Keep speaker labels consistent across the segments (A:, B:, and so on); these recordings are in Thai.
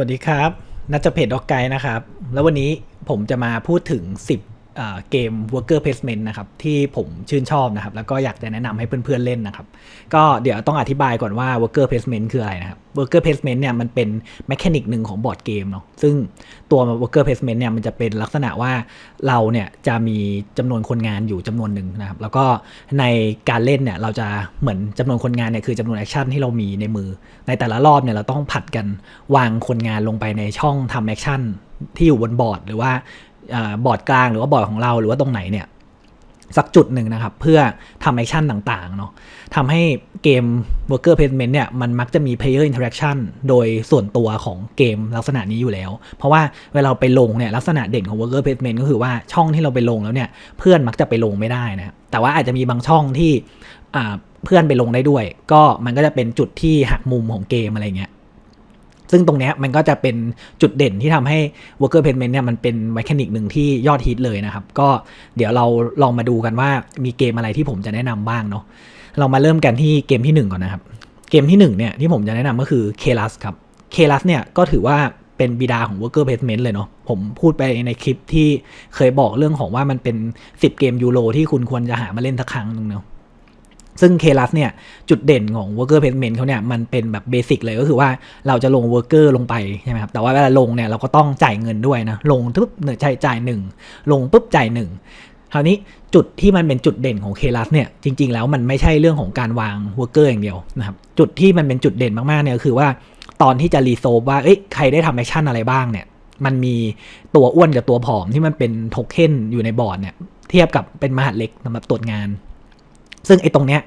A: สวัสดีครับนัจเพจดอกไกนะครับ แล้ววันนี้ผมจะมาพูดถึง 10 เกม worker placement นะครับที่ผมชื่นชอบนะครับแล้วก็อยากจะแนะนำให้เพื่อนๆเล่นนะครับ ก็เดี๋ยวต้องอธิบายก่อนว่า worker placement คืออะไรนะครับ worker placement เนี่ยมันเป็นแมคานิกหนึ่งของบอร์ดเกมเนาะซึ่งตัว worker placement เนี่ยมันจะเป็นลักษณะว่าเราเนี่ยจะมีจำนวนคนงานอยู่จำนวนหนึ่งนะครับ แล้วก็ในการเล่นเนี่ยเราจะเหมือนจำนวนคนงานเนี่ยคือจำนวนแอคชั่นที่เรามีในมือ ในแต่ละรอบเนี่ยเราต้องผัดกันวางคนงานลงไปในช่องทำแอคชั่นที่อยู่บนบอร์ดหรือว่า บอร์ดกลางหรือว่าบอร์ดของเราหรือว่าตรงไหนเนี่ยสักจุดหนึ่งนะครับ เพื่อทำแอคชั่นต่างๆเนาะทำให้เกม Worker Placement เนี่ยมันมักจะมี Player Interaction โดยส่วนตัวของเกมลักษณะนี้อยู่แล้ว เพราะว่าเวลาเราไปลงเนี่ยลักษณะเด่นของ Worker Placement ก็คือว่าช่องที่เราไปลงแล้วเนี่ยเพื่อนมักจะไปลงไม่ได้นะครับแต่ว่าอาจจะมีบางช่องที่เพื่อนไปลงได้ด้วย ก็มันก็จะเป็นจุดที่หักมุมของเกมอะไรเงี้ย ซึ่งตรงนี้มันก็จะเป็นจุดเด่นที่ทำให้ worker placement เนี่ยมันเป็นแมคานิกหนึ่งที่ยอดฮิตเลยนะครับ ก็เดี๋ยวเราลองมาดูกันว่ามีเกมอะไรที่ผมจะแนะนำบ้างเนาะเรามาเริ่มกันที่เกมที่ 1 ก่อนนะครับ เกมที่1เนี่ยที่ผมจะแนะนำก็คือ k l a s ครับ k l a s เนี่ยก็ถือว่าเป็นบิดาของ worker placement เลยเนาะผมพูดไปในคลิปที่เคยบอกเรื่องของว่ามันเป็น 10 เกมยูโรที่คุณควรจะหามาเล่นสักครั้งหนึงเนาะ ซึ่ง k l a s เนี่ยจุดเด่นของ worker placement เขาเนี่ยมันเป็นแบบเบสิกเลยก็คือว่าเราจะลง worker ลงไปใช่ไหมครับแต่ว่าเวลาลงเนี่ยเราก็ต้องจ่ายเงินด้วยนะลงปุ๊บเนี่ยจ่ายจ่ายหนึ่งลงปุ๊บจ่ายหนึ่งคราวนี้จุดที่มันเป็นจุดเด่นของ k l a s เนี่ยจริง ๆ แล้วมันไม่ใช่เรื่องของการวาง worker อย่างเดียวนะครับจุดที่มันเป็นจุดเด่นมากๆเนี่ยคือว่าตอนที่จะรีโซฟว่าเอ้ยใครได้ทำแอคชั่นอะไรบ้างเนี่ยมันมีตัวอ้วนกับตัวผอมที่มันเป็นโทเค็นอยู่ในบอร์ดเนี่ยเทียบกับเป็นมหาดเล็กสำหรับตรวจงาน ซึ่งไอ้ตรงเนี้ย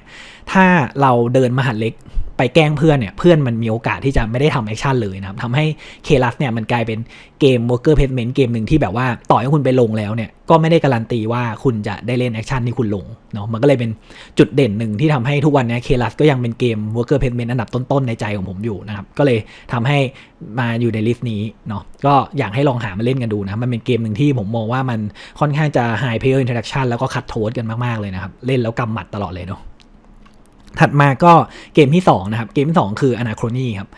A: ถ้าเราเดินมหาเล็ก ไปแกล้งเพื่อนเนี่ยเพื่อนมันมีโอกาสที่จะไม่ได้ทำแอคชั่นเลยนะครับทำให้เคลัสเนี่ยมันกลายเป็นเกม worker placement เกมหนึ่งที่แบบว่าต่อให้คุณไปลงแล้วเนี่ยก็ไม่ได้การันตีว่าคุณจะได้เล่นแอคชั่นที่คุณลงเนาะมันก็เลยเป็นจุดเด่นหนึ่งที่ทำให้ทุกวันเนี้เคลัสก็ยังเป็นเกม worker placement อันดับต้นๆในใจของผมอยู่นะครับก็เลยทำให้มาอยู่ในลิสต์นี้เนาะก็อยากให้ลองหามาเล่นกันดูนะมันเป็นเกมหนึ่งที่ผมมองว่ามันค่อนข้างจะ high player interaction แล้วก็คัดโทสกันมากๆเลยนะครับเล่นแล้วกำหมัดตลอดเลยเนาะ ถัดมาก็เกมที่2นะครับเกมที่ 2 คือ Anachrony ครับ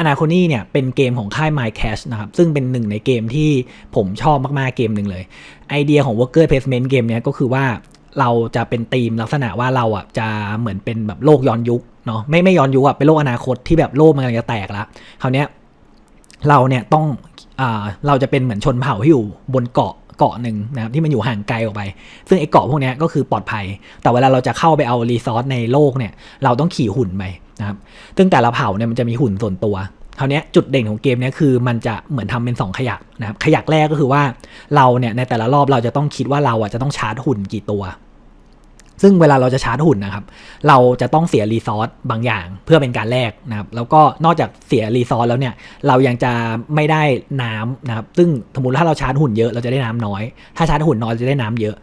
A: Anachrony เนี่ยเป็นเกมของค่าย MyCash นะครับซึ่งเป็นหนึ่งในเกมที่ผมชอบมากๆเกมหนึ่งเลย ไอเดียของ Worker Placement เกมเนี้ยก็คือว่าเราจะเป็นธีมลักษณะว่าเราอะจะเหมือนเป็นแบบโลกย้อนยุคเนาะไม่ไม่ย้อนยุคอะเป็นโลกอนาคตที่แบบโลกมันกำลังจะแตกล้วคราวเนี้ยเราเนี่ยต้องอ่าเราจะเป็นเหมือนชนเผ่าที่อยู่บนเกาะ เกาะหนึ่งนะครับที่มันอยู่ห่างไกลออกไป ซึ่งไอ้เกาะพวกนี้ก็คือปลอดภัย แต่เวลาเราจะเข้าไปเอารีซอสในโลกเนี่ยเราต้องขี่หุ่นไปนะครับซึ่งแต่ละเผ่าเนี่ยมันจะมีหุ่นส่วนตัวคราวนี้จุดเด่นของเกมนี้คือมันจะเหมือนทำเป็น 2 ขยักนะครับขยักแรกก็คือว่าเราเนี่ยในแต่ละรอบเราจะต้องคิดว่าเราอะจะต้องชาร์จหุ่นกี่ตัว ซึ่งเวลาเราจะชาร์จหุ่นนะครับ เราจะต้องเสียรีซอสบางอย่างเพื่อเป็นการแลกนะครับ แล้วก็นอกจากเสียรีซอสแล้วเนี่ย เรายังจะไม่ได้น้ำนะครับ ซึ่งสมมติถ้าเราชาร์จหุ่นเยอะเราจะได้น้ำน้อย ถ้าชาร์จหุ่นน้อยจะได้น้ำเยอะ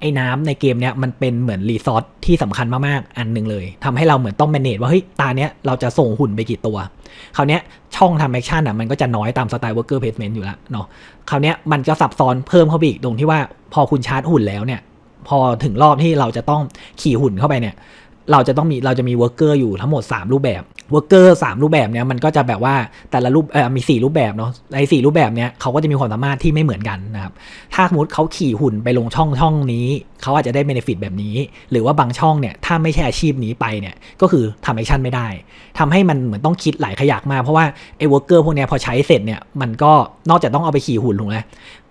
A: ไอ้น้ำในเกมเนี้ยมันเป็นเหมือนรีซอสที่สำคัญมากๆ อันหนึ่งเลยทำให้เราเหมือนต้อง manage ว่าเฮ้ยตาเนี้ยเราจะส่งหุ่นไปกี่ตัวคราวเนี้ยช่องทำแอคชั่นอะมันก็จะน้อยตามสไตล์ worker placement อยู่แล้วเนาะคราวเนี้ยมันจะซับซ้อนเพิ่มเข้าไปอีกตรงที่ว่าพอคุณชาร์จหุ่นแล้วเนี่ย พอถึงรอบที่เราจะต้องขี่หุ่นเข้าไปเนี่ย เราจะต้องมีเราจะมีเวิร์กเกอร์อยู่ทั้งหมด 3 รูปแบบ เวิร์กเกอร์สรูปแบบเนี้ยมันก็จะแบบว่าแต่ละรูปเออมี4รูปแบบเนาะในสรูปแบบเนี้ยเขาก็จะมีความสามารถที่ไม่เหมือนกันนะครับถ้าสมมติเขาขี่หุ่นไปลงช่องช่องนี้เขาอาจจะได้เบนฟิตแบบนี้ หรือว่าบางช่องเนี่ยถ้าไม่ใช่อาชีพนี้ไปเนี่ยก็คือทำแอคชั่นไม่ได้ทำให้มันเหมือนต้องคิดหลายขยักมากเพราะว่าไอ้เวิร์กเกอร์พวกเนี้ยพอใช้เสร็จเนี่ยมันก็นอกจากต้องเอาไปขี่หุ่นถูกไหม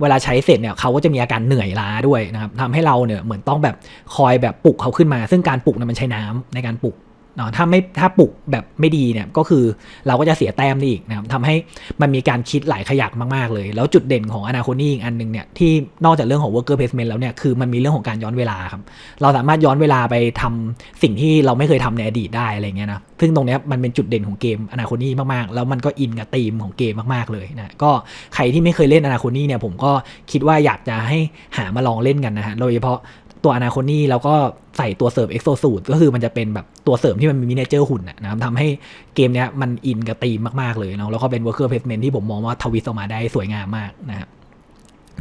A: เวลาใช้เสร็จเนี่ยเขาก็จะมีอาการเหนื่อยล้าด้วยนะครับทำให้เราเนี่ยเหมือนต้องแบบคอยแบบปลุกเขาขึ้นมา ซึ่งการปลุกเนี่ยมันใช้น้ำในการปลุก เนาะถ้าไม่ถ้าปลุกแบบไม่ดีเนี่ยก็คือเราก็จะเสียแต้มได้อีกนะครับทำให้มันมีการคิดหลายขยักมากๆเลย แล้วจุดเด่นของอนาคตนี่อีกอันหนึ่งเนี่ยที่นอกจากเรื่องของ worker placement แล้วเนี่ยคือมันมีเรื่องของการย้อนเวลาครับเราสามารถย้อนเวลาไปทำสิ่งที่เราไม่เคยทำในอดีตได้อะไรเงี้ยนะซึ่งตรงเนี้ยมันเป็นจุดเด่นของเกมอนาคตนี่มากๆ แล้วมันก็อินกับธีมของเกมมากๆเลยนะก็ใครที่ไม่เคยเล่นอนาคตนี่เนี่ยผมก็คิดว่าอยากจะให้หามาลองเล่นกันนะฮะโดยเฉพาะ ตัวอนาคตนี่แล้วก็ใส่ตัวเสริมเอ็กโซสูตก็คือมันจะเป็นแบบตัวเสริมที่มันมีมินิเจอร์หุ่นนะครับทำให้เกมเนี้ยมันอินกับธีมมาก ๆ เลยเนาะแล้วก็เป็น worker placement ที่ผมมองว่าทวิสออกมาได้สวยงามมากนะครับ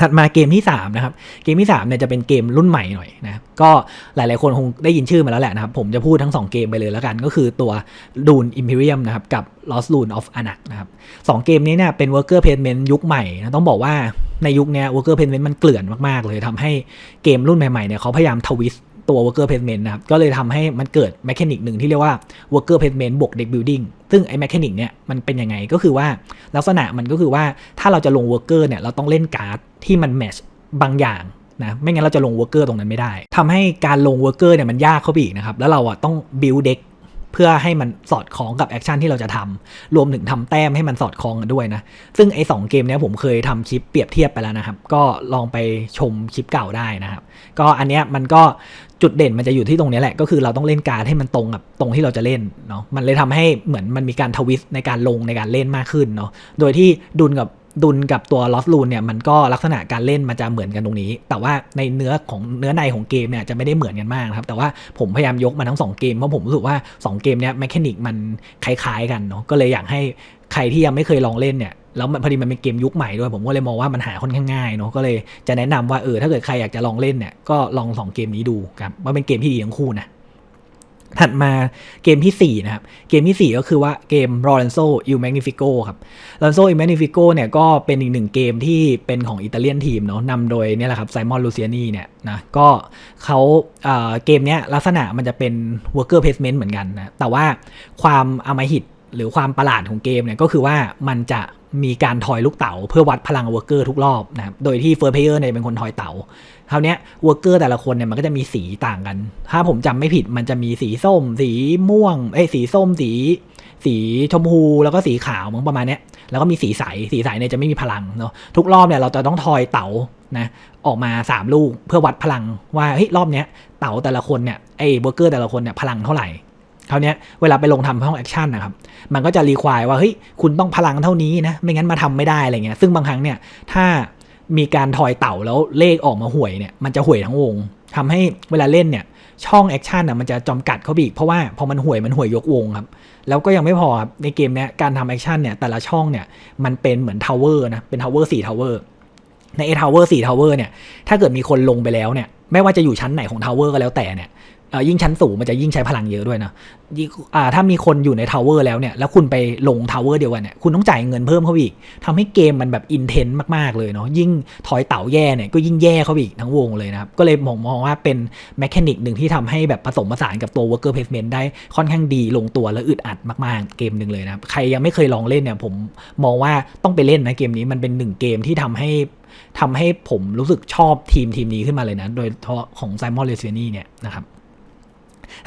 A: ถัดมาเกมที่3นะครับเกมที่3เนี่ยจะเป็นเกมรุ่นใหม่หน่อยนะก็หลายๆคนคงได้ยินชื่อมาแล้วแหละนะครับ ผมจะพูดทั้ง 2 เกมไปเลยแล้วกัน ก็คือตัว Dune Imperium นะครับกับ Lost Rune of Anak นะครับสองเกมนี้เนี่ยเป็น Worker Placement ยุคใหม่นะต้องบอกว่า ในยุคนี้ Worker Placement มันเกลื่อนมาก ๆ เลยทำให้เกมรุ่นใหม่ ๆ เนี่ยเขาพยายามทวิสต์ตัว worker placement นะครับ ก็เลยทำให้มันเกิดแมคานิกหนึ่งที่เรียกว่า worker placement บวก deck building ซึ่งไอ้แมคานิกเนี่ยมันเป็นยังไงก็คือว่าลักษณะมันก็คือว่าถ้าเราจะลง worker เนี่ยเราต้องเล่นการ์ดที่มันแมชบางอย่างนะไม่งั้นเราจะลง worker ตรงนั้นไม่ได้ทำให้การลง worker เนี่ยมันยากเข้าไปอีกนะครับแล้วเราอะต้อง build deck เพื่อให้มันสอดคล้องกับแอคชั่นที่เราจะทำรวมถึงทำแต้มให้มันสอดคล้องกันด้วยนะ ซึ่งไอ้สเกมนี้ผมเคยทำคลิปเปรียบเทียบไปแล้วนะครับ ก็ลองไปชมคลิปเก่าได้นะครับ ก็อันเนี้ยมันก็จุดเด่นมันจะอยู่ที่ตรงนี้แหละ ก็คือเราต้องเล่นการดให้มันตรงกับตรงที่เราจะเล่นเนาะมันเลยทำให้เหมือนมันมีการทวิสต์ในการลงในการเล่นมากขึ้นเนาะโดยที่ดุลกับ ดุลกับตัวลอสลูนเนี่ยมันก็ลักษณะการเล่นมันจะเหมือนกันตรงนี้ แต่ว่าในเนื้อของเนื้อในของเกมเนี่ยจะไม่ได้เหมือนกันมากนะครับ แต่ว่าผมพยายามยกมาทั้ง 2 เกมเพราะผมรู้สึกว่า 2 เกมเนี้ยแมคานิกมันคล้ายๆกันเนาะก็เลยอยากให้ใครที่ยังไม่เคยลองเล่นเนี่ยแล้วพอดีมันเป็นเกมยุคใหม่ด้วย ผมก็เลยมองว่ามันหาค่อนข้างง่ายเนาะก็เลยจะแนะนำว่าเออถ้าเกิดใครอยากจะลองเล่นเนี่ยก็ลอง 2 เกมนี้ดูครับว่าเป็นเกมที่ดีทั้งคู่นะ ถัดมาเกมที่ 4 นะครับ เกมที่ 4 ก็คือว่าเกม Lorenzo Il Magnifico ครับ Lorenzo Il Magnifico เนี่ยก็เป็นอีกหนึ่งเกมที่เป็นของอิตาเลียนทีมเนาะนำโดยเนี่ยแหละครับไซมอนลูเซียนีเนี่ยนะก็เขาเเกมเนี้ยลักษณะมันจะเป็น worker placement เหมือนกันนะแต่ว่าความอมหิตหรือความประหลาดของเกมเนี่ยก็คือว่ามันจะมีการทอยลูกเต๋าเพื่อวัดพลังเวอร์เกอร์ทุกรอบนะครับโดยที่เฟิร์สเพเยอร์เนี่ยเป็นคนทอยเต๋า คราวนี้เวอร์เกอร์แต่ละคนเนี่ยมันก็จะมีสีต่างกัน ถ้าผมจำไม่ผิดมันจะมีสีส้ม สีม่วง เอ้ยสีส้มสี สีชมพูแล้วก็สีขาวมั้งประมาณเนี้ยแล้วก็มีสีใส สีใสเนี่ยจะไม่มีพลังเนาะทุกรอบเนี่ยเราจะต้องทอยเต๋านะออกมา 3 ลูกเพื่อวัดพลังว่าเฮ้ยรอบเนี้ยเต๋าแต่ละคนเนี่ยไอ้เวอร์เกอร์แต่ละคนเนี่ยพลังเท่าไหร่คราวนี้เวลาไปลงทำห้องแอคชั่นนะครับ มันก็จะรีควายว่าเฮ้ยคุณต้องพลังเท่านี้นะ ไม่งั้นมาทำไม่ได้อะไรเงี้ย ซึ่งบางครั้งเนี่ย ถ้า มีการทอยเต่าแล้วเลขออกมาห่วยเนี่ยมันจะห่วยทั้งวงทำให้เวลาเล่นเนี่ยช่องแอคชั่นอะมันจะจำกัดเขาไปอีกเพราะว่าพอมันห่วยมันห่วยยกวงครับ แล้วก็ยังไม่พอครับในเกมเนี้ยการทำแอคชั่นเนี่ยแต่ละช่องเนี่ยมันเป็นเหมือนทาวเวอร์นะเป็นทาวเวอร์สี่ทาวเวอร์ในเอทาวเวอร์สี่ทาวเวอร์เนี่ยถ้าเกิดมีคนลงไปแล้วเนี่ยไม่ว่าจะอยู่ชั้นไหนของทาวเวอร์ก็แล้วแต่เนี่ย ยิ่งชั้นสูงมันจะยิ่งใช้พลังเยอะด้วยนะถ้ามีคนอยู่ในทาวเวอร์แล้วเนี่ย แล้วคุณไปลงทาวเวอร์เดียวกันเนี่ย คุณต้องจ่ายเงินเพิ่มเข้าอีกทำให้เกมมันแบบอินเทนต์มาก ๆ เลยเนาะ ยิ่งถอยเต่าแย่เนี่ย ก็ยิ่งแย่เข้าอีกทั้งวงเลยนะครับ ก็เลยมองมองว่าเป็นแมคานิกหนึ่งที่ทำให้แบบผสมผสานกับตัว worker placement ได้ค่อนข้างดีลงตัวและอึดอัดมาก ๆ เกมหนึ่งเลยนะครับ ใครยังไม่เคยลองเล่นเนี่ย ผมมองว่าต้องไปเล่นนะเกมนี้มันเป็นหนึ่งเกมที่ทำให้ทำให้ผมรู้สึกชอบทีมทีมนี้ขึ้นมาเลยนะ โดยเฉพาะของไซมอนเลเซียนี่เนี่ยนะครับ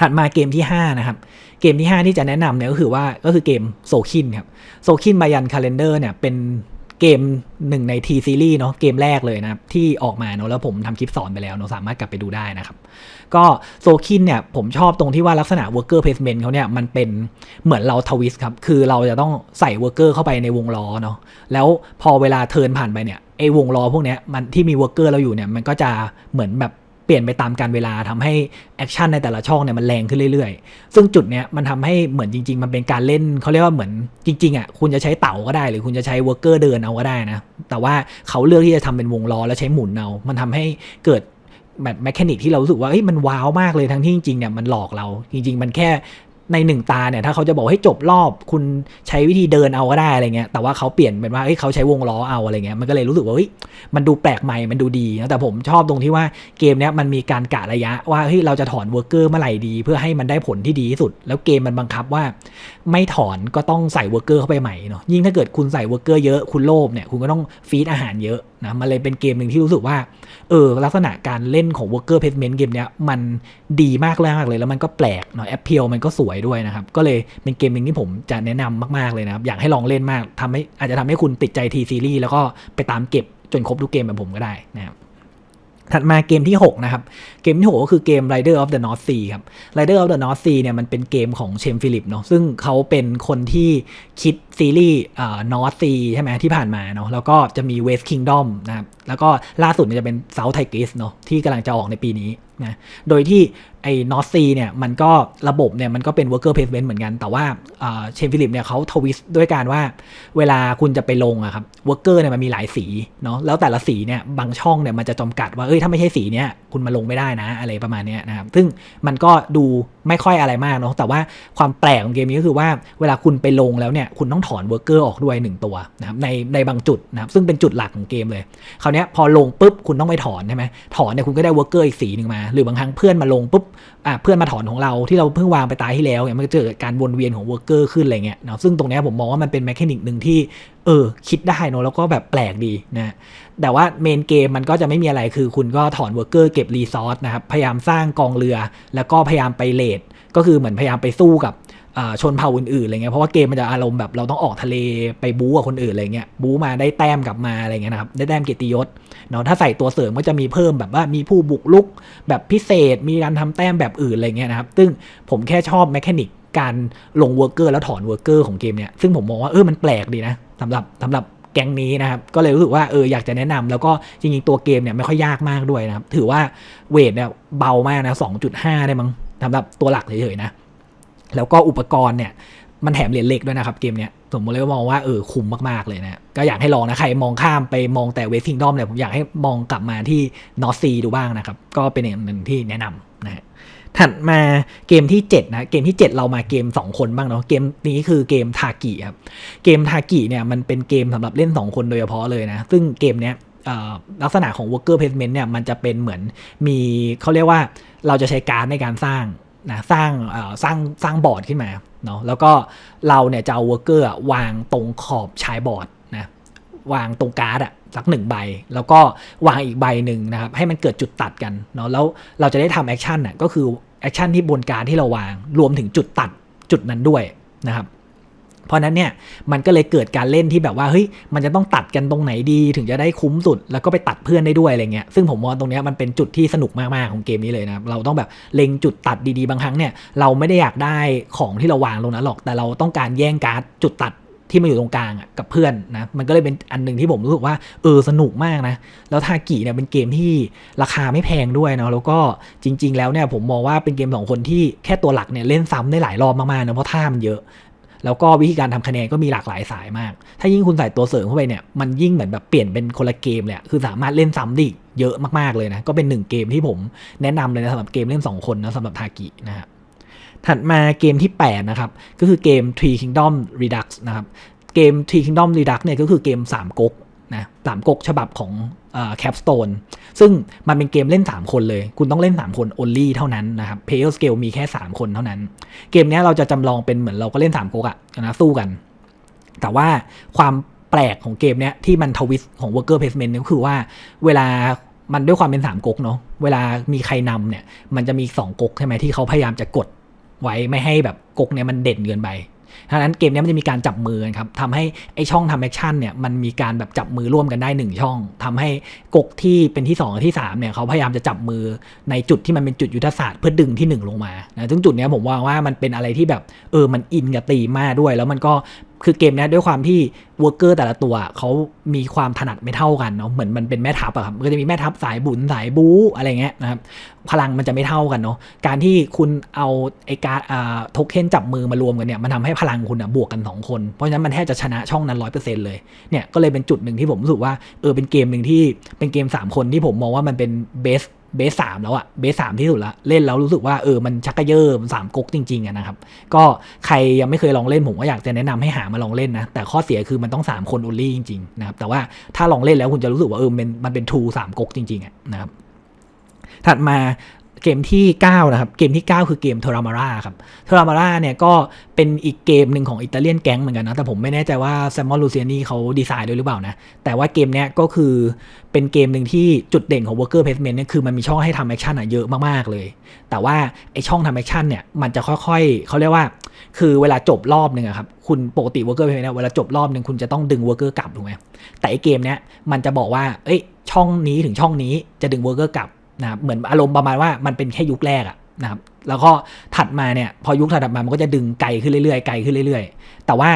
A: ถัดมาเกมที่ 5 นะครับ เกมที่ 5 ที่จะแนะนำเนี่ยก็คือว่าก็คือเกมโซคินครับโซคินบายันคาล endar เนี่ยเป็นเกมหนึ่งใน T ซีรีส์เนาะเกมแรกเลยนะครับ ที่ออกมาเนาะแล้วผมทำคลิปสอนไปแล้วเนาะสามารถกลับไปดูได้นะครับ ก็โซคินเนี่ยผมชอบตรงที่ว่าลักษณะ worker placement เขาเนี่ยมันเป็นเหมือนเราทวิสครับ คือเราจะต้องใส่ worker เข้าไปในวงล้อเนาะแล้วพอเวลาเทิร์นผ่านไปเนี่ยไอ้วงล้อพวกเนี้ยมันที่มี worker เราอยู่เนี่ยมันก็จะเหมือนแบบ เปลี่ยนไปตามการเวลาทำให้แอคชั่นในแต่ละช่องเนี่ยมันแรงขึ้นเรื่อยๆ ซึ่งจุดเนี้ยมันทำให้เหมือนจริง ๆ มันเป็นการเล่นเขาเรียกว่าเหมือนจริงๆอะคุณจะใช้เต่าก็ได้ หรือคุณจะใช้เวอร์เกอร์เดินเอาก็ได้นะแต่ว่าเขาเลือกที่จะทำเป็นวงล้อแล้วใช้หมุนเอามันทำให้เกิดแบบแมคานิกที่เรารู้สึกว่าเฮ้ยมันว้าวมากเลยทั้งที่จริงๆเนี่ยมันหลอกเราจริง ๆ มันแค่ ในหนึ่งตาเนี่ยถ้าเขาจะบอกให้จบรอบคุณใช้วิธีเดินเอาก็ได้อะไรเงี้ยแต่ว่าเขาเปลี่ยนเป็นว่าเฮ้ยเขาใช้วงล้อเอาอะไรเงี้ยมันก็เลยรู้สึกว่าเฮ้ยมันดูแปลกใหม่มันดูดีนะแต่ผมชอบตรงที่ว่าเกมเนี้ยมันมีการกะระยะว่าเฮ้ยเราจะถอนเวอร์เกอร์เมื่อไหร่ดี เพื่อให้มันได้ผลที่ดีที่สุด แล้วเกมมันบังคับว่า ไม่ถอนก็ต้องใส่เวอร์เกอร์เข้าไปใหม่เนาะยิ่งถ้าเกิดคุณใส่เวอร์เกอร์เยอะคุณโลภเนี่ยคุณก็ต้องฟีดอาหารเยอะนะมันเลยเป็นเกมหนึ่งที่รู้สึกว่า เออ ลักษณะการเล่นของ worker placement เกมเนี้ยมันดีมากมากเลยแล้วมันก็แปลกเนาะแอปเพียมันก็สวยด้วยนะครับ ก็เลยเป็นเกมหนึ่งที่ผมจะแนะนำมาก ๆ เลยนะครับ อยากให้ลองเล่นมากทำให้อาจจะทำให้คุณติดใจทีซีรีส์แล้วก็ไปตามเก็บจนครบทุกเกมแบบผมก็ได้นะครับถัดมาเกมที่ 6 นะครับ เกมที่ 6 ก็คือเกม Rider of the North Sea ครับ Rider of the North Sea เนี่ยมันเป็นเกมของเชมฟิลิปเนาะซึ่งเขาเป็นคนที่คิด ซีรีส์นอร์ซีใช่ไหมที่ผ่านมาเนาะแล้วก็จะมีเวสต์คิงดอมนะครับแล้วก็ล่าสุดเนี่ยจะเป็นเซาท์ไทก i สเนาะที่กำลังจะออกในปีนี้นะโดยที่ไอ้นอร์ซีเนี่ยมันก็ระบบเนี่ยมันก็เป็น worker placement เหมือนกัน แต่ว่าเชนฟิลิปเนี่ยเขาทวิสต์ด้วยการว่าเวลาคุณจะไปลงอะครับ worker เนี่ยมันมีหลายสีเนาะแล้วแต่ละสีเนี่ยบางช่องเนี่ยมันจะจำกัดว่าเอ้ยถ้าไม่ใช่สีเนี้ยคุณมาลงไม่ได้นะอะไรประมาณเนี้ยนะครับซึ่งมันก็ดูไม่ค่อยอะไรมากเนาะแต่ว่าความแปลกของเกมนี้ก็คือว่าเวลาคุณไปลงแล้วเนี่ยคุณต้องถอน worker อร์ออกด้วยหนึ่งตัวนะครับในในบางจุดนะครับซึ่งเป็นจุดหลักของเกมเลยคราวนี้พอลงปุ๊บคุณต้องไปถอนใช่ไหมถอนเนี่ยคุณก็ได้ worker อีกสีหนึ่งมา หรือบางครั้งเพื่อนมาลงปุ๊บอะเพื่อนมาถอนของเราที่เราเพิ่งวางไปตายที่แล้วเนี่ยมันก็เจอการวนเวียนของ worker ขึ้นอะไรเงี้ยนะซึ่งตรงนี้ผมมองว่ามันเป็นแมคานิกหนึ่งที่เออคิดได้เนาะแล้วก็แบบแปลกดีนะแต่ว่าเมนเกมมันก็จะไม่มีอะไรคือคุณก็ถอน worker เก็บรีซอสนะครับพยายามสร้างกองเรือ แล้วก็พยายามไปเลดก็คือเหมือนพยายามไปสู้กับ ชนเผ่าอื่นๆอะไรเงี้ยเพราะว่าเกมมันจะอารมณ์แบบเราต้องออกทะเลไปบู๊กับคนอื่นอะไรเงี้ยบู๊มาได้แต้มกลับมาอะไรเงี้ยนะครับได้แต้มเกียรติยศเนาะถ้าใส่ตัวเสริมก็จะมีเพิ่มแบบว่ามีผู้บุกลุกแบบพิเศษมีการทำแต้มแบบอื่นอะไรเงี้ยนะครับซึ่งผมแค่ชอบแมคานิกการลงเวอร์เกอร์แล้วถอนเวอร์เกอร์ของเกมเนี้ยซึ่งผมมองว่าเออมันแปลกดีนะสำหรับสำหรับแก๊งนี้นะครับก็เลยรู้สึกว่าเอออยากจะแนะนำแล้วก็จริงๆตัวเกมเนี่ยไม่ค่อยยากมากด้วยนะครับถือว่าเวทเนี่ยเบามากนะ2.5 ได้มั้งสำหรับตัวหลักเฉยๆนะ แล้วก็อุปกรณ์เนี่ยมันแถมเหรียญเหล็กด้วยนะครับเกมเนี้ยผมเลยมองว่าเออคุ้มมาก ๆ เลยนะก็อยากให้ลองนะใครมองข้ามไปมองแต่เวสติงดอมเนี่ยผมอยากให้มองกลับมาที่นอซีดูบ้างนะครับ ก็เป็นอย่างหนึ่งที่แนะนำนะฮะถัดมาเกมที่ 7 นะ เกมที่ 7 เรามาเกม 2 คนบ้างเนาะเกมนี้คือเกมทากิครับเกมทากิเนี่ยมันเป็นเกมสำหรับเล่น 2 คนโดยเฉพาะเลยนะ ซึ่งเกมเนี้ยลักษณะของ worker placement เนี่ยมันจะเป็นเหมือนมีเขาเรียกว่าเราจะใช้การดในการสร้าง นะสร้างสร้างสร้างบอร์ดขึ้นมาเนาะแล้วก็เราเนี่ยจะเอาเวอร์เกอร์วางตรงขอบชายบอร์ดนะวางตรงการ์ดอะสักหนึ่งใบ แล้วก็วางอีกใบหนึ่งนะครับให้มันเกิดจุดตัดกันเนาะแล้วเราจะได้ทำแอคชั่นน่ะก็คือแอคชั่นที่บนการ์ดที่เราวางรวมถึงจุดตัดจุดนั้นด้วยนะครับ เพราะนั้นเนี่ยมันก็เลยเกิดการเล่นที่แบบว่าเฮ้ยมันจะต้องตัดกันตรงไหนดี ถึงจะได้คุ้มสุด แล้วก็ไปตัดเพื่อนได้ด้วยอะไรเงี้ยซึ่งผมมองตรงเนี้ยมันเป็นจุดที่สนุกมากๆของเกมนี้เลยนะเราต้องแบบเล็งจุดตัดดีๆบางครั้งเนี่ยเราไม่ได้อยากได้ของที่เราวางลงนั้นหรอกแต่เราต้องการแย่งการ์ดจุดตัดที่มาอยู่ตรงกลางกับเพื่อนนะมันก็เลยเป็นอันหนึ่งที่ผมรู้สึกว่าเออสนุกมากนะ แล้วทากิเนี่ยเป็นเกมที่ราคาไม่แพงด้วยเนาะแล้วก็จริง ๆ แล้วเนี่ยผมมองว่าเป็นเกมสองคนที่แค่ตัวหลักเนี่ยเล่นซ้ำได้หลายรอบมากๆนะเพราะท่ามันเยอะ แล้วก็วิธีการทำคะแนนก็มีหลากหลายสายมาก ถ้ายิ่งคุณใส่ตัวเสริมเข้าไปเนี่ย มันยิ่งเหมือนแบบเปลี่ยนเป็นคนละเกมเลยคือสามารถเล่นซ้ำได้เยอะมากๆเลยนะ ก็เป็นหนึ่งเกมที่ผมแนะนำเลยนะสำหรับเกมเล่น 2 คนนะสำหรับทากินะครับถัดมาเกมที่ 8 นะครับ ก็คือเกม Three Kingdom Redux นะครับ เกม Three Kingdom Redux เนี่ยก็คือเกม 3ก๊ก นะสามก๊กฉบับของแคปสโตนซึ่งมันเป็นเกมเล่น 3 คนเลย คุณต้องเล่น 3 คน only เท่านั้นนะครับ player scale มีแค่ 3 คนเท่านั้น เกมนี้เราจะจำลองเป็นเหมือนเราก็เล่น 3ก๊กอะนะสู้กัน แต่ว่าความแปลกของเกมเนี้ยที่มันทวิสต์ของ worker placement นี่ก็คือว่าเวลามันด้วยความเป็น 3ก๊กเนาะเวลามีใครนำเนี่ยมันจะมี 2ก๊กใช่ไหมที่เขาพยายามจะกดไว้ไม่ให้แบบก๊กเนี่ยมันเด่นเกินไป ฉะนั้นเกมนี้มันจะมีการจับมือครับทำให้ไอช่องทำแอคชั่นเนี่ยมันมีการแบบจับมือร่วมกันได้หนึ่งช่องทำให้กกที่เป็นที่2กับที่3เนี่ยเขาพยายามจะจับมือในจุดที่มันเป็นจุดยุทธศาสตร์เพื่อดึงที่ 1 ลงมานะซึ่งจุดนี้ผมว่าว่ามันเป็นอะไรที่แบบเออมันอินกับตีมมากด้วย แล้วมันก็ คือเกมนี้ด้วยความที่วอร์เกอร์แต่ละตัวเขามีความถนัดไม่เท่ากันเนาะเหมือนมันเป็นแม่ทัพอะครับก็จะมีแม่ทัพสายบุญสายบู๊อะไรเงี้ยนะครับพลังมันจะไม่เท่ากันเนาะการที่คุณเอาไอการอ่าโทเค็นจับมือมารวมกันเนี่ยมันทำให้พลังคุณอะบวกกัน 2 คน เพราะฉะนั้นมันแทบจะชนะช่องนั้นร้อยเปอร์เซ็นต์เลยเนี่ยก็เลยเป็นจุดหนึ่งที่ผมรู้สึกว่าเออเป็นเกมหนึ่งที่เป็นเกม 3 คนที่ผมมองว่ามันเป็นเบส เบสสามแล้วอะเบสสามที่สุดละเล่นแล้วรู้สึกว่าเออมันชักกระเยอะมันสามก๊กจริงๆอะนะครับ ก็ใครยังไม่เคยลองเล่นผมก็อยากจะแนะนำให้หามาลองเล่นนะ แต่ข้อเสียคือมันต้อง 3 คนอลี่จริงๆนะครับแต่ว่าถ้าลองเล่นแล้วคุณจะรู้สึกว่าเออมันมันเป็นทูสามก๊กจริงๆอะนะครับถัดมา เกมที่ 9 นะครับ เกมที่ 9 คือเกมเทอรามาร่าครับเทอรามาร่าเนี่ยก็เป็นอีกเกมหนึ่งของอิตาเลียนแก๊งเหมือนกันนะ แต่ผมไม่แน่ใจว่าแซมมอนลูเซียนี่เขาดีไซน์ด้วยหรือเปล่านะ แต่ว่าเกมเนี้ยก็คือเป็นเกมหนึ่งที่จุดเด่นของ worker placement เนี่ยคือมันมีช่องให้ทำแอคชั่นอะเยอะมากๆเลย แต่ว่าไอช่องทำแอคชั่นเนี่ยมันจะค่อยๆ เขาเรียกว่า คือเวลาจบรอบหนึ่งครับ คุณปกติ worker placement เนี่ยเวลาจบรอบหนึ่งคุณจะต้องดึง worker กลับถูกไหมแต่ไอเกมเนี้ยมันจะบอกว่า เอ้ยช่องนี้ถึงช่องนี้จะดึง worker กลับ นะครับเหมือนอารมณ์ประมาณว่ามันเป็นแค่ยุคแรกอะนะครับแล้วก็ถัดมาเนี่ยพอยุคถัดมามันก็จะดึงไกลขึ้นเรื่อยๆไกลขึ้นเรื่อย ๆ แต่ว่า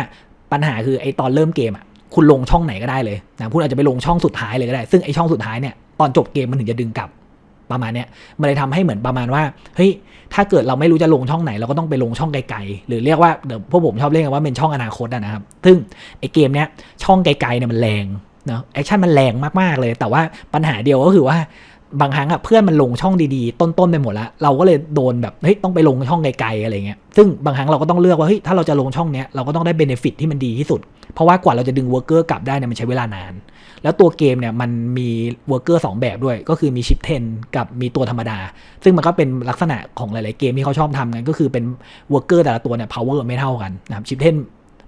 A: ปัญหาคือไอตอนเริ่มเกมอะคุณลงช่องไหนก็ได้เลยนะคุณอาจจะไปลงช่องสุดท้ายเลยก็ได้ ซึ่งไอช่องสุดท้ายเนี่ยตอนจบเกมมันถึงจะดึงกลับประมาณเนี้ยมันเลยทำให้เหมือนประมาณว่าเฮ้ยถ้าเกิดเราไม่รู้จะลงช่องไหนเราก็ต้องไปลงช่องไกลๆหรือเรียกว่าเดี๋ยวพวกผมชอบเรียกว่าเป็นช่องอนาคตนะครับ ซึ่งไอเกมเนี้ยช่องไกลๆเนี่ยมันแรงเนาะแอคชั่นมันแรงมากๆเลย แต่ว่าปัญหาเดียวก็คือว่า บางครั้งอะเพื่อนมันลงช่องดีๆ ต้นๆไปหมดแล้ว เราก็เลยโดนแบบเฮ้ยต้องไปลงช่องไกลๆอะไรเงี้ยซึ่งบางครั้งเราก็ต้องเลือกว่าเฮ้ยถ้าเราจะลงช่องเนี้ยเราก็ต้องได้เบนฟิตที่มันดีที่สุด เพราะว่ากว่าเราจะดึงเวอร์เกอร์กลับได้เนี่ยมันใช้เวลานาน แล้วตัวเกมเนี่ยมันมีเวอร์เกอร์สองแบบด้วย ก็คือมีชิปเทนกับมีตัวธรรมดา ซึ่งมันก็เป็นลักษณะของหลายๆเกมที่เขาชอบทำกันก็คือเป็นเวอร์เกอร์แต่ละตัวเนี่ยพาวเวอร์ไม่เท่ากันนะครับชิปเทน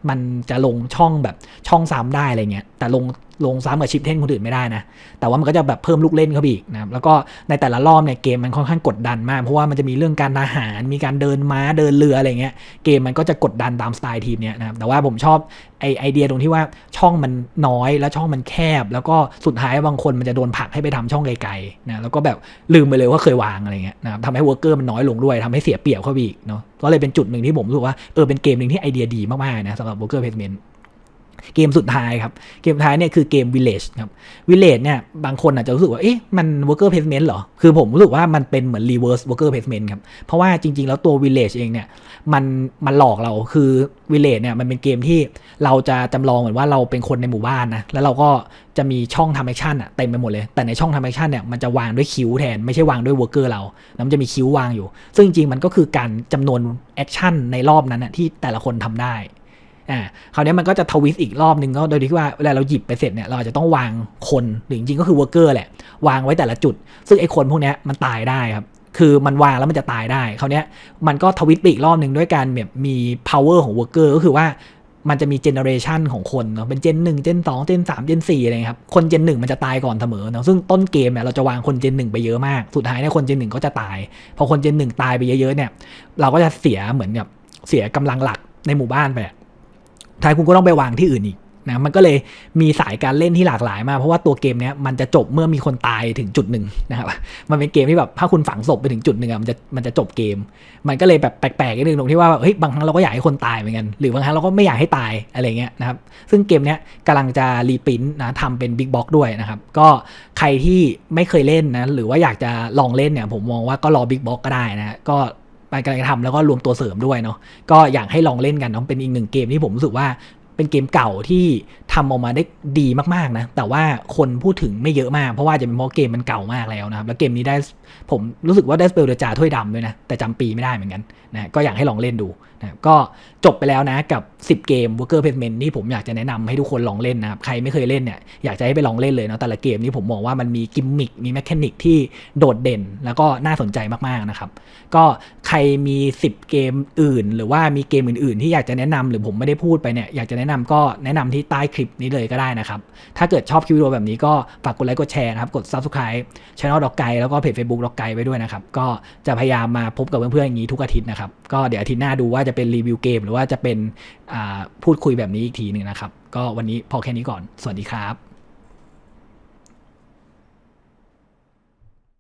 A: มันจะลงช่องแบบช่องซ้ำได้อะไรเงี้ยแต่ลงลงซ้ำกับชิปเทนคนอื่นไม่ได้นะ แต่ว่ามันก็จะแบบเพิ่มลูกเล่นเข้าไปอีกนะครับ แล้วก็ในแต่ละรอบเนี่ยเกมมันค่อนข้างกดดันมาก เพราะว่ามันจะมีเรื่องการทหาร มีการเดินม้า เดินเรืออะไรเงี้ย เกมมันก็จะกดดันตามสไตล์ทีมเนี่ยนะครับ แต่ว่าผมชอบไอไอเดียตรงที่ว่าช่องมันน้อยแล้วช่องมันแคบ แล้วก็สุดท้ายบางคนมันจะโดนผลักให้ไปทำช่องไกลๆนะแล้วก็แบบลืมไปเลยว่าเคยวางอะไรเงี้ยนะครับทำให้วิร์กเกอร์มันน้อยลงด้วยทำให้เสียเปรียบเข้าไปอีกเนาะ ก็เลยเป็นจุดหนึ่งที่ผมรู้สึกว่าเออเป็นเกมหนึ่งที่ไอเดียดีมากๆนะสำหรับ Worker Placement เกม เกมสุดท้ายครับ เกมสุดท้ายเนี่ยคือเกม Village ครับ Village เนี่ยบางคนอาจจะรู้สึกว่า เอ๊ะ มัน worker placement เหรอ คือผมรู้สึกว่ามันเป็นเหมือน reverse worker placement ครับ เพราะว่าจริง ๆ แล้วตัว Village เองเนี่ย มันมันหลอกเรา คือ Village เนี่ยมันเป็นเกมที่เราจะจำลองเหมือนว่าเราเป็นคนในหมู่บ้านนะ แล้วเราก็จะมีช่องทำแอคชั่นอะเต็มไปหมดเลย แต่ในช่องทำแอคชั่นเนี่ยมันจะวางด้วยคิวแทน ไม่ใช่วางด้วย worker เราแล้วมันจะมีคิววางอยู่ ซึ่งจริงๆมันก็คือการจำนวนแอคชั่นในรอบนั้นอะที่แต่ละคนทำได้ อ่าคราวนี้มันก็จะทวิสต์อีกรอบหนึ่งก็โดยที่ว่าเวลาเราหยิบไปเสร็จเนี่ยเราอาจจะต้องวางคนหรือจริงๆก็คือวอร์เกอร์แหละ วางไว้แต่ละจุด ซึ่งไอ้คนพวกนี้มันตายได้ครับ คือมันวางแล้วมันจะตายได้คราวนี้มันก็ทวิสต์ไปอีกรอบหนึ่งด้วยการแบบมี power ของ worker ก็คือว่ามันจะมีเจเนอเรชันของคนเนาะเป็นเจนหนึ่งเจนสองเจนสามเจนสี่อะไรเงี้ครับ คนเจนหนึ่งมันจะตายก่อนเสมอเนาะซึ่งต้นเกมเนี่ยเราจะวางคนเจนหนึ่งไปเยอะมาก สุดท้ายเนี่ยคนเจนหนึ่งก็จะตาย พอคนเจนหนึ่งตายไปเยอะๆเนี่ย เราก็จะเสียเหมือนกับเสียกำลังหลักในหมู่บ้านไป ท้ายคุณก็ต้องไปวางที่อื่นอีกนะมันก็เลยมีสายการเล่นที่หลากหลายมากเพราะว่าตัวเกมเนี้ยมันจะจบเมื่อมีคนตายถึงจุดหนึ่งนะครับมันเป็นเกมที่แบบถ้าคุณฝังศพไปถึงจุดหนึ่งอะมันจะมันจะจบเกม มันก็เลยแบบแปลกๆนิดนึงตรงที่ว่าแบบเฮ้ยบางครั้งเราก็อยากให้คนตายเหมือนกันหรือบางครั้งเราก็ไม่อยากให้ตายอะไรเงี้ยนะครับซึ่งเกมเนี้ยกำลังจะรีปรินท์นะทำเป็นบิ๊กบ็อกด้วยนะครับก็ใครที่ไม่เคยเล่นนะหรือว่าอยากจะลองเล่นเนี่ยผมมองว่าก็รอบิ๊กบ็อกก็ได้นะก็ ไปกำลังทำแล้วก็รวมตัวเสริมด้วยเนาะก็อยากให้ลองเล่นกันเนาะเป็นอีกหนึ่งเกมที่ผมรู้สึกว่าเป็นเกมเก่าที่ทำออกมาได้ดีมากๆนะ แต่ว่าคนพูดถึงไม่เยอะมาก เพราะว่าจะเป็นเพราะเกมมันเก่ามากแล้วนะครับ แล้วเกมนี้ได้ผมรู้สึกว่าได้สเปลเดจาถ้วยดำด้วยนะ แต่จำปีไม่ได้เหมือนกันนะ ก็อยากให้ลองเล่นดู นะก็จบไปแล้วนะกับ 10 เกม Worker Placement ที่ผมอยากจะแนะนำให้ทุกคนลองเล่นนะครับ ใครไม่เคยเล่นเนี่ยอยากจะให้ไปลองเล่นเลยเนาะแต่ละเกมนี้ผมมองว่ามันมีกิมมิคมีแมคานิกที่โดดเด่น แล้วก็น่าสนใจมากๆนะครับ ก็ใครมี 10 เกมอื่น หรือว่ามีเกมอื่น ๆ ที่อยากจะแนะนำหรือผมไม่ได้พูดไปเนี่ยอยากจะแนะนำก็แนะนำที่ใต้คลิปนี้เลยก็ได้นะครับ ถ้าเกิดชอบคลิปวิดีโอแบบนี้ก็ฝากกดไลค์กดแชร์นะครับกด subscribe channel ดอกไกแล้วก็เพจ Facebook ดอกไกไว้ด้วยนะครับก็จะพยายามมาพบกับเพื่อนๆอย่างนี้ทุกอาทิตย์นะครับก็เดี๋ยวอาทิตย์หน้าดูว่าจะเป็นรีวิวเกม หรือว่าจะเป็นพูดคุยแบบนี้อีกทีหนึ่งนะครับ ก็วันนี้พอแค่นี้ก่อน สวัสดีครับ